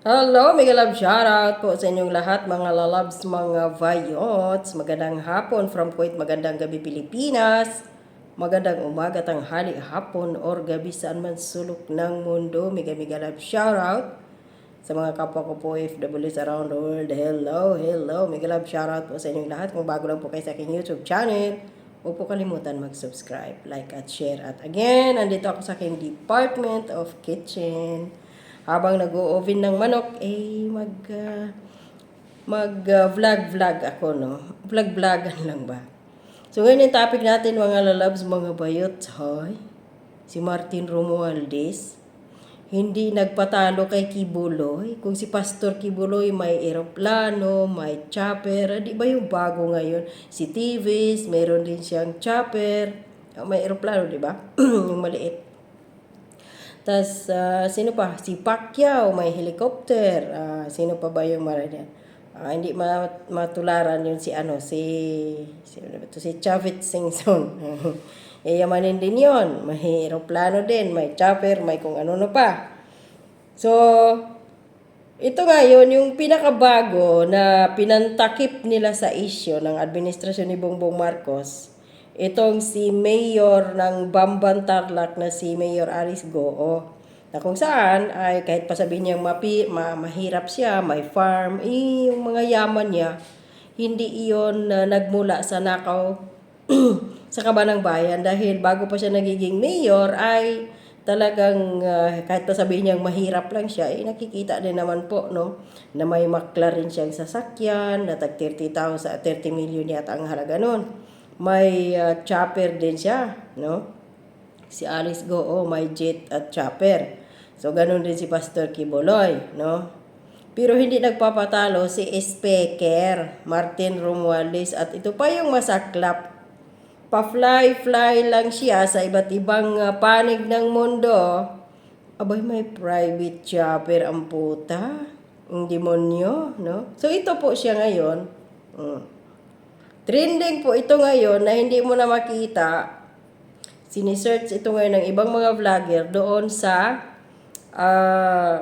Hello, mega love shoutout po sa inyong lahat mga lalabs, mga vayots. Magandang hapon from Kuwait, magandang gabi Pilipinas. Magandang umaga, tanghali, hapon, or gabi saan man sulok ng mundo. Mega mega love shoutout sa mga kapwa ko po FWs around the world. Hello, hello. Mega love shoutout po sa inyong lahat. Kung bago lang po kayo sa aking YouTube channel, huwag po kalimutan mag-subscribe, like at share. At again, andito ako sa aking Department of Kitchen habang nag-oven ng manok, eh, mag, uh, mag uh, vlog vlog ako, no? Vlog vlogan lang ba? So, ngayon yung topic natin, mga lalabs, mga bayot, hoy. Si Martin Romualdez, hindi nagpatalo kay Kibuloy. Kung si Pastor Kibuloy may eroplano, may chopper, di ba yung bago ngayon? Si Tivis, meron din siyang chopper, may eroplano, di ba? yung maliit. Tapos, uh, sino pa? Si Pacquiao, may helicopter. Uh, sino pa ba yung maranya? Uh, hindi ma- matularan yun si ano, si, si, ano to? si Chavit Singson. Yayamanin din yon May aeroplano din, may chopper, may kung ano na pa. So, ito ngayon, yung pinakabago na pinantakip nila sa isyo ng administrasyon ni Bongbong Marcos, itong si Mayor ng Bamban Tarlac na si Mayor Alice Goo na kung saan ay kahit pa sabihin niyang mapi, ma, mahirap siya, may farm, eh, yung mga yaman niya, hindi iyon uh, nagmula sa nakaw sa kabanang bayan. Dahil bago pa siya nagiging mayor ay talagang uh, kahit pa sabihin niyang mahirap lang siya, eh nakikita din naman po no na may McLaren siyang sasakyan na tag 30,000 30 million yata ang halaga noon may uh, chopper din siya, no? Si Alice Go, oh, may jet at chopper. So, ganun din si Pastor Kiboloy, no? Pero hindi nagpapatalo si Speaker Martin Romualdez at ito pa yung masaklap. Pa-fly-fly lang siya sa iba't ibang uh, panig ng mundo. Abay, may private chopper ang puta. Ang demonyo, no? So, ito po siya ngayon. Mm. Trending po ito ngayon na hindi mo na makita. Sinisearch ito ngayon ng ibang mga vlogger doon sa uh,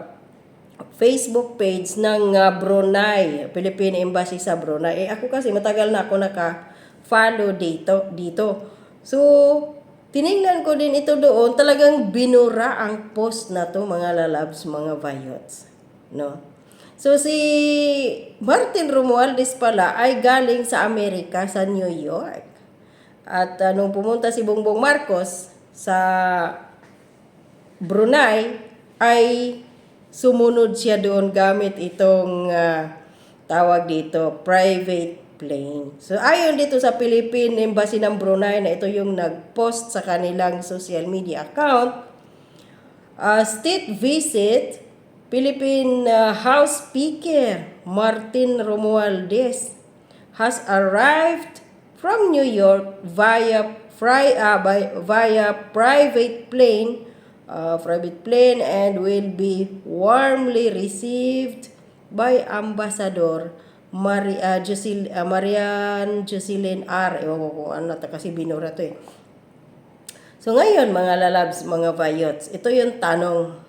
Facebook page ng uh, Brunei, Philippine Embassy sa Brunei. Eh ako kasi matagal na ako naka-follow dito. dito. So, tiningnan ko din ito doon, talagang binura ang post na to mga lalabs, mga vayots. No? So si Martin Romualdez pala ay galing sa Amerika, sa New York. At uh, nung pumunta si Bongbong Marcos sa Brunei, ay sumunod siya doon gamit itong uh, tawag dito, private plane. So ayon dito sa Philippine Embassy ng Brunei na ito yung nag-post sa kanilang social media account, uh, state visit Philippine uh, House Speaker Martin Romualdez has arrived from New York via fry, uh, by, via private plane uh, private plane and will be warmly received by Ambassador Maria uh, Josil, uh, Marian Jocelyn R. Ewan ko kung ano kasi binura to eh. So ngayon mga lalabs, mga vayots, ito yung tanong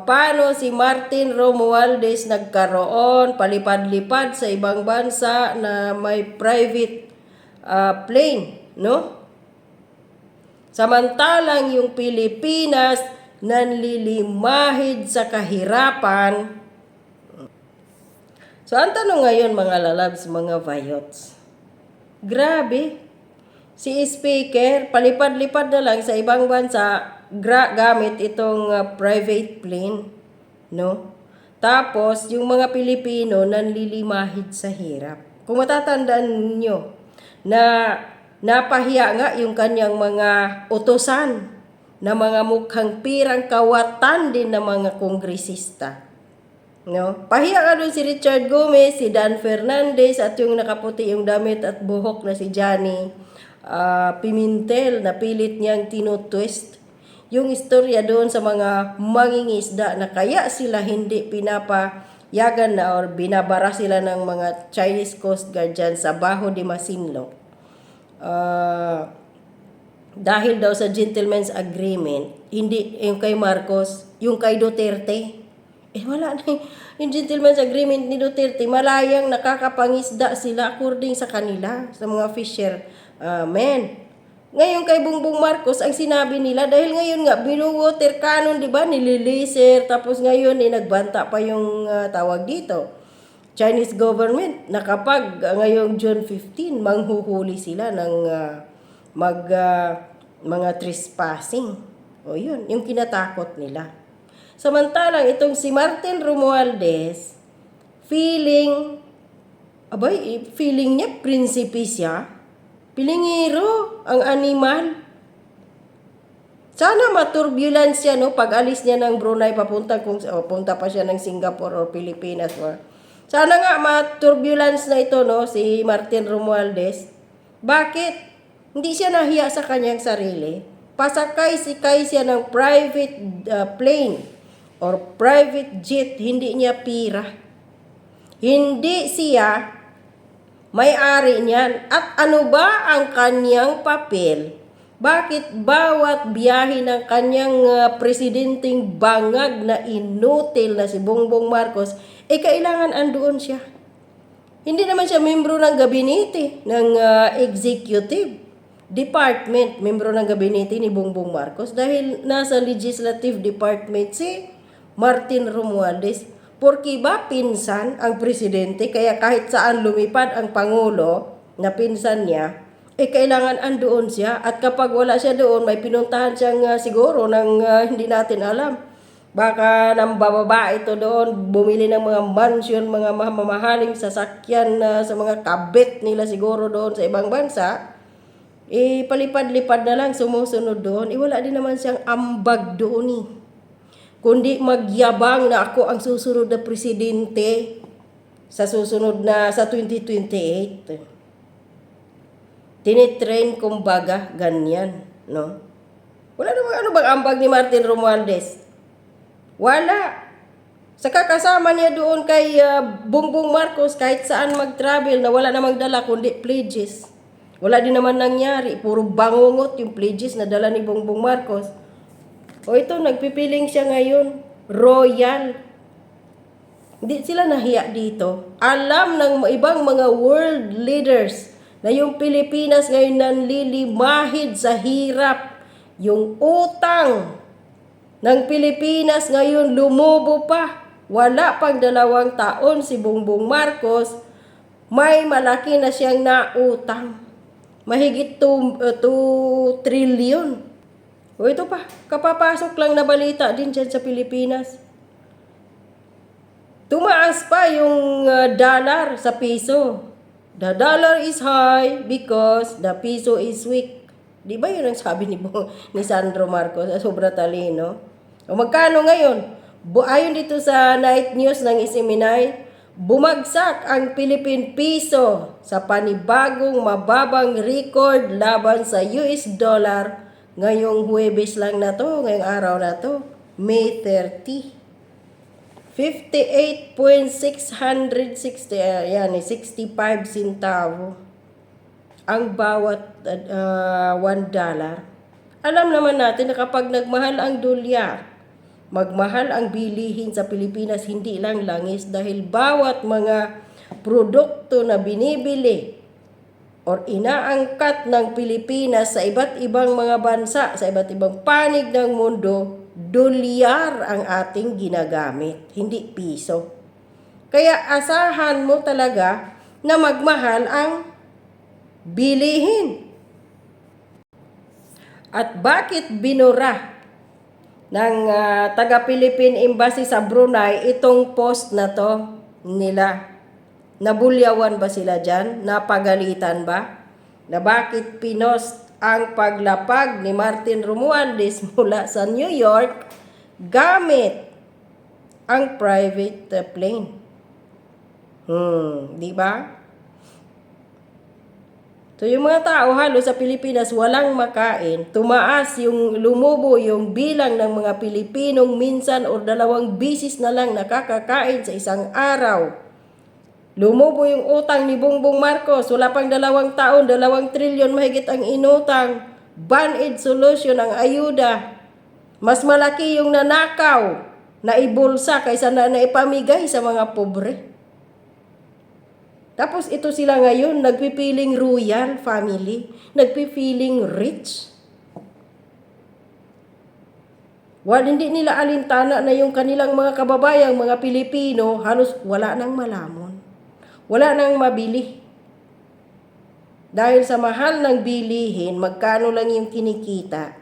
Paano si Martin Romualdez nagkaroon palipad-lipad sa ibang bansa na may private uh, plane, no? Samantalang yung Pilipinas nanlilimahid sa kahirapan. So, ang tanong ngayon mga lalabs, mga vayots. Grabe. Si speaker, palipad-lipad na lang sa ibang bansa, gra- gamit itong uh, private plane, no? Tapos, yung mga Pilipino nanlilimahid sa hirap. Kung matatandaan niyo na napahiya nga yung kanyang mga utosan na mga mukhang pirang kawatan din ng mga kongresista. No? Pahiya nga doon si Richard Gomez, si Dan Fernandez, at yung nakaputi yung damit at buhok na si Johnny uh, Pimentel na pilit niyang tinutwist yung istorya doon sa mga mangingisda na kaya sila hindi pinapayagan na or binabara sila ng mga Chinese Coast Guard dyan sa Baho de Masinloc. Uh, dahil daw sa gentleman's agreement, hindi yung kay Marcos, yung kay Duterte, Eh wala na yung- yung gentleman's agreement ni Duterte. Malayang nakakapangisda sila according sa kanila, sa mga fisher uh, men. Ngayon kay Bongbong Marcos, ang sinabi nila, dahil ngayon nga, binuwater cannon, di ba, nililiser, tapos ngayon, eh, nagbanta pa yung ah, tawag dito. Chinese government na kapag ah, ngayong June 15, manghuhuli sila ng ah, mag, ah, mga trespassing. O yun, yung kinatakot nila. Samantalang itong si Martin Romualdez, feeling, abay, eh, feeling niya, prinsipe siya. Pilingiro, ang animal. Sana maturbulence siya, no? Pag alis niya ng Brunei, papunta, kung, o, punta pa siya ng Singapore or Pilipinas. Or, sana nga maturbulence na ito, no? Si Martin Romualdez. Bakit? Hindi siya nahiya sa kanyang sarili. Pasakay si kay siya ng private uh, plane or private jet, hindi niya pira. Hindi siya may-ari niyan. At ano ba ang kanyang papel? Bakit bawat biyahe ng kanyang uh, presidenteng bangag na inutil na si Bongbong Marcos, eh kailangan andoon siya. Hindi naman siya membro ng gabinete, ng uh, executive department, membro ng gabinete ni Bongbong Marcos dahil nasa legislative department si Martin Romualdez. Porque ba pinsan ang presidente kaya kahit saan lumipad ang pangulo na pinsan niya, eh kailangan andoon siya at kapag wala siya doon may pinuntahan siyang uh, siguro ng uh, hindi natin alam. Baka nang bababa ito doon, bumili ng mga mansion, mga mamahaling sasakyan na sa mga kabit nila siguro doon sa ibang bansa. Eh, palipad-lipad na lang, sumusunod doon. Eh, wala din naman siyang ambag doon eh. Kundi magyabang na ako ang susunod na presidente sa susunod na, sa 2028. Tinitrain kumbaga, ganyan, no? Wala namang ano bang ambag ni Martin Romualdez. Wala. Sa kakasama niya doon kay uh, Bongbong Marcos, kahit saan mag-travel na wala namang dala kundi pledges. Wala din naman nangyari. Puro bangungot yung pledges na dala ni Bongbong Marcos. O ito, nagpipiling siya ngayon. Royal. Hindi sila nahiya dito. Alam ng ibang mga world leaders na yung Pilipinas ngayon nanlilimahid sa hirap. Yung utang ng Pilipinas ngayon lumubo pa. Wala pang dalawang taon si Bongbong Marcos, may malaki na siyang nautang. Mahigit 2 uh, trillion. O ito pa, kapapasok lang na balita din dyan sa Pilipinas. Tumaas pa yung uh, dollar sa piso. The dollar is high because the piso is weak. Di ba yun ang sabi ni, ni Sandro Marcos sa sobra talino? O magkano ngayon? Bu ayon dito sa night news ng Isiminay, bumagsak ang Philippine Piso sa panibagong mababang record laban sa US dollar ngayong Huwebes lang na to, ngayong araw na to, May 30. 58.660, uh, yan, eh, 65 centavo ang bawat uh, 1 dollar. Alam naman natin na kapag nagmahal ang dolyar, magmahal ang bilihin sa Pilipinas hindi lang langis dahil bawat mga produkto na binibili or inaangkat ng Pilipinas sa iba't ibang mga bansa, sa iba't ibang panig ng mundo, dolyar ang ating ginagamit, hindi piso. Kaya asahan mo talaga na magmahal ang bilihin. At bakit binura ng uh, taga-Philippine Embassy sa Brunei itong post na to nila? Nabulyawan ba sila dyan? Napagalitan ba? Na bakit pinost ang paglapag ni Martin Romualdez mula sa New York gamit ang private plane? Hmm, di ba? So yung mga tao halos sa Pilipinas walang makain, tumaas yung lumubo yung bilang ng mga Pilipinong minsan o dalawang bisis na lang nakakakain sa isang araw. Lumubo yung utang ni Bongbong Marcos, wala pang dalawang taon, dalawang trilyon mahigit ang inutang. Ban-aid solution ang ayuda. Mas malaki yung nanakaw naibulsa kaysa na naipamigay sa mga pobre. Tapos ito sila ngayon, nagpipiling royal family, nagpipiling rich. Wal, hindi nila alintana na yung kanilang mga kababayang, mga Pilipino, halos wala nang malamon. Wala nang mabili. Dahil sa mahal ng bilihin, magkano lang yung kinikita.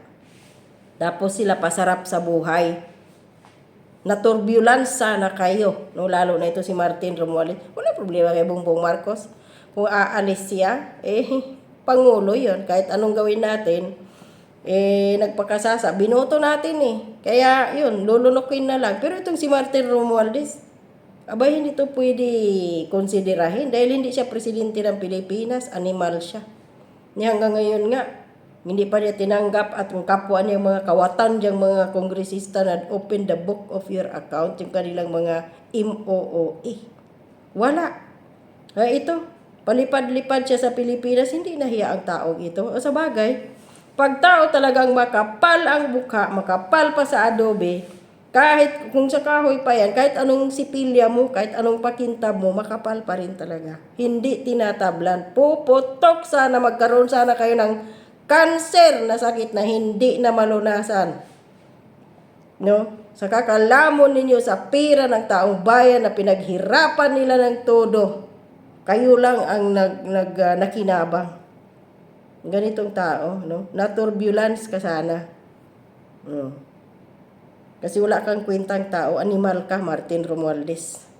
Tapos sila pasarap sa buhay. Naturbulence sana kayo. No, lalo na ito si Martin Romualdez. Wala problema kay Bongbong Marcos. Kung aalis siya, eh, pangulo yon Kahit anong gawin natin, eh, nagpakasasa. Binoto natin eh. Kaya, yun, lulunukin na lang. Pero itong si Martin Romualdez, abay, hindi to pwede konsiderahin dahil hindi siya presidente ng Pilipinas, animal siya. Ni hanggang ngayon nga, hindi pa niya tinanggap at ang kapwa niya mga kawatan diyang mga kongresista na open the book of your account, yung kanilang mga MOOE. Wala. Ay, ito, palipad-lipad siya sa Pilipinas, hindi nahiya ang taong ito. O sa bagay, pag tao talagang makapal ang buka, makapal pa sa adobe, kahit kung sa kahoy pa yan, kahit anong sipilya mo, kahit anong pakintab mo, makapal pa rin talaga. Hindi tinatablan. Puputok sana, magkaroon sana kayo ng cancer na sakit na hindi na malunasan. No? Sa kakalamon ninyo sa pira ng taong bayan na pinaghirapan nila ng todo, kayo lang ang nag, nag, ah, nakinabang. Ganitong tao, no? Na turbulence ka sana. Mm. Kasi wala kang kwentang tao, animal ka, Martin Romualdez.